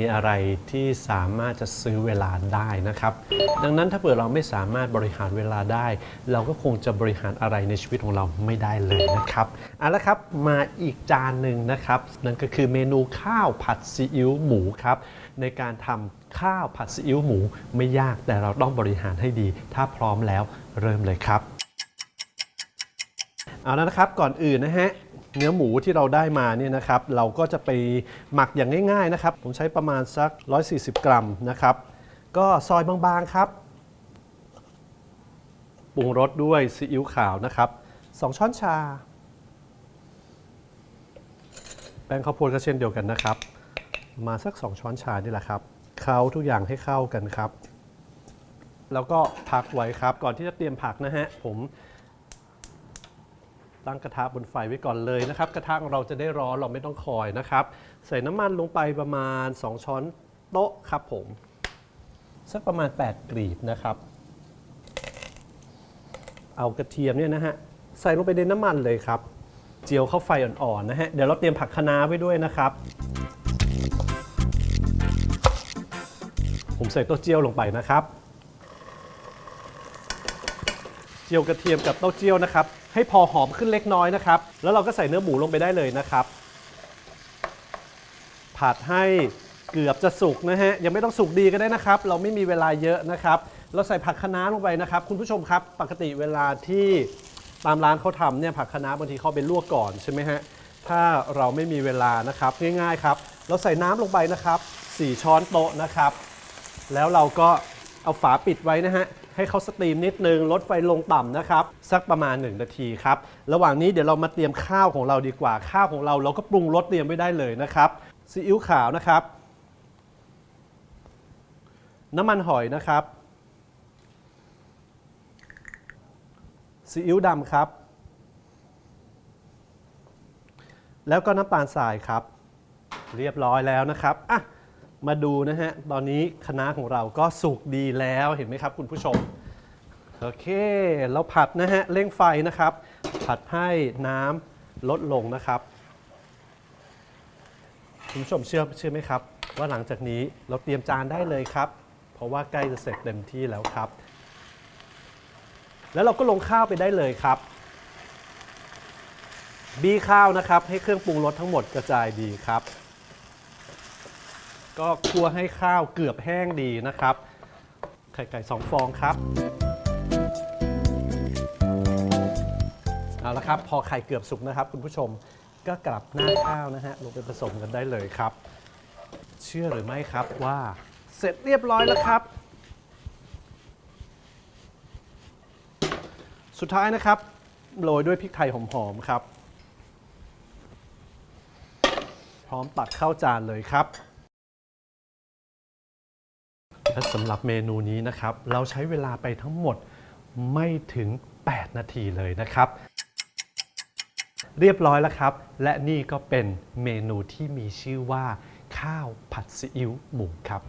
มีอะไรที่สามารถจะซื้อเวลาได้นะครับ ดังนั้นถ้าเผื่อเราไม่สามารถบริหารเวลาได้ เราก็คงจะบริหารอะไรในชีวิตของเราไม่ได้เลยนะครับเอาละครับมาอีกจานหนึ่งนะครับ นั่นก็คือเมนูข้าวผัดซีอิ๊วหมูครับในการทำข้าวผัดซีอิ๊วหมูไม่ยากแต่เราต้องบริหารให้ดี ถ้าพร้อมแล้วเริ่มเลยครับ เอาแล้วนะครับก่อนอื่นนะฮะ เนื้อหมูที่เราได้มาเนี่ยนะครับ เราก็จะไปหมักอย่างง่าย ๆนะครับ ผมใช้ประมาณสัก 140 กรัมนะครับ ก็ซอยบางๆครับปรุงรสด้วยซีอิ๊วขาวนะครับ 2 ช้อนชา แป้งข้าวโพดก็เช่นเดียวกันนะครับ มาสัก 2 ช้อนชานี่แหละครับเคล้าทุกอย่างให้เข้ากันครับ แล้วก็พักไว้ครับก่อนที่จะเตรียมผักนะฮะผม ตั้งกระทะบนไฟไว้ก่อนเลยนะครับ กระทะของเราจะได้ร้อนเราไม่ต้องคอยนะครับ ใส่น้ำมันลงไปประมาณ 2 ช้อนโต๊ะครับผม สักประมาณ 8กลีบนะครับ เอากระเทียมเนี่ยนะฮะใส่ลงไปในน้ำมันเลยครับ เจียวเข้าไฟอ่อนๆนะฮะเดี๋ยวเราเตรียมผักคะน้าไว้ด้วยนะครับ ผมใส่ต้าเจียวลงไปนะครับ เจียวกระเทียมกับเต้าเจี้ยวนะครับ ให้พอหอมขึ้นเล็กน้อยนะครับ แล้วเราก็ใส่เนื้อหมูลงไปได้เลยนะครับ ผัดให้เกือบจะสุกนะฮะ ยังไม่ต้องสุกดีก็ได้นะครับ เราไม่มีเวลาเยอะนะครับ เราใส่ผักคะน้าลงไปนะครับ คุณผู้ชมครับ ปกติเวลาที่ตามร้านเขาทำเนี่ยผักคะน้าบางทีเขาไปลวกก่อนใช่ไหมฮะ ถ้าเราไม่มีเวลานะครับ ง่ายๆครับ เราใส่น้ำลงไปนะครับ 4 ช้อนโต๊ะนะครับ แล้วเราก็ เอาฝาปิดไว้นะฮะ ให้เขาสตรีมนิดนึง ลดไฟลงต่ำนะครับ สักประมาณ 1 นาทีครับ ระหว่างนี้เดี๋ยวเรามาเตรียมข้าวของเราดีกว่า ข้าวของเราเราก็ปรุงรสเตรียมไว้ได้เลยนะครับ ซีอิ๊วขาวนะครับ น้ำมันหอยนะครับ ซีอิ๊วดำครับ แล้วก็น้ำตาลทรายครับ เรียบร้อยแล้วนะครับ อะ มาดูนะฮะ ตอนนี้คณะของเราก็สุกดีแล้วเห็นไหมครับคุณผู้ชม โอเค เราผัดนะฮะเร่งไฟนะครับ ผัดให้น้ำลดลงนะครับ คุณผู้ชมเชื่อเชื่อไหมครับ ว่าหลังจากนี้เราเตรียมจานได้เลยครับ เพราะว่าใกล้จะเสร็จเต็มที่แล้วครับ แล้วเราก็ลงข้าวไปได้เลยครับ บีข้าวนะครับ ให้เครื่องปรุงรสทั้งหมดกระจายดีครับ ก็คั่วให้ข้าวเกือบแห้งดีนะครับ ไข่ไก่สองฟองครับ เอาละครับ พอไข่เกือบสุกนะครับ คุณผู้ชมก็กลับหน้าข้าวนะฮะลงไปผสมกันได้เลยครับ เชื่อหรือไม่ครับว่าเสร็จเรียบร้อยแล้วครับ สุดท้ายนะครับโรยด้วยพริกไทยหอมๆครับ พร้อมตักเข้าจานเลยครับ และสำหรับเมนูนี้นะครับ เราใช้เวลาไปทั้งหมดไม่ถึง 8 นาทีเลยนะครับ เรียบร้อยแล้วครับ และนี่ก็เป็นเมนูที่มีชื่อว่า ข้าวผัดซีอิ๊วหมูครับ